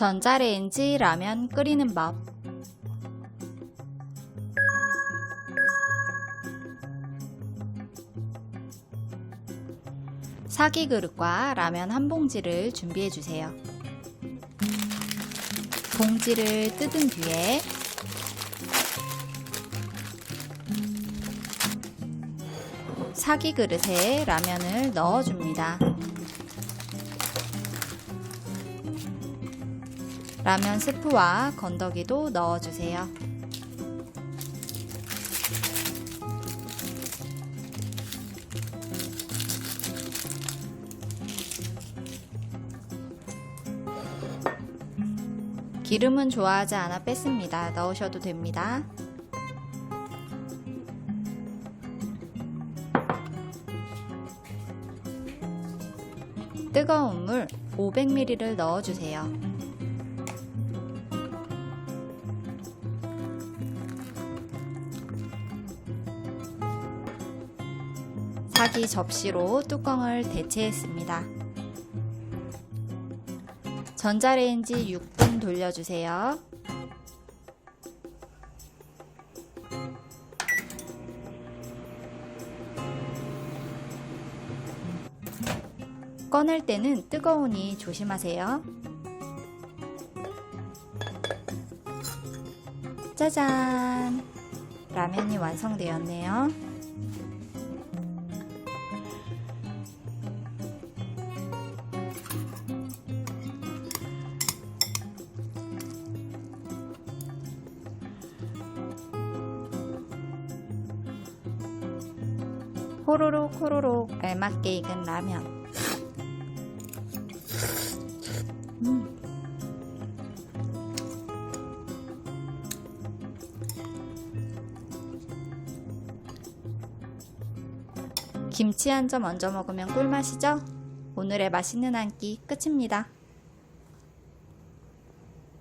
전자레인지 라면 끓이는 법. 사기 그릇과 라면 한 봉지를 준비해 주세요. 봉지를 뜯은 뒤에 사기 그릇에 라면을 넣어줍니다. 라면 스프와 건더기도 넣어주세요. 기름은 좋아하지 않아 뺐습니다. 넣으셔도 됩니다. 뜨거운 물 500ml를 넣어주세요. 사기 접시로 뚜껑을 대체했습니다. 전자레인지 6분 돌려주세요. 꺼낼 때는 뜨거우니 조심하세요. 짜잔! 라면이 완성되었네요. 호로록 호로록 알맞게 익은 라면. 음. 김치 한 점 얹어 먹으면 꿀맛이죠? 오늘의 맛있는 한 끼 끝입니다.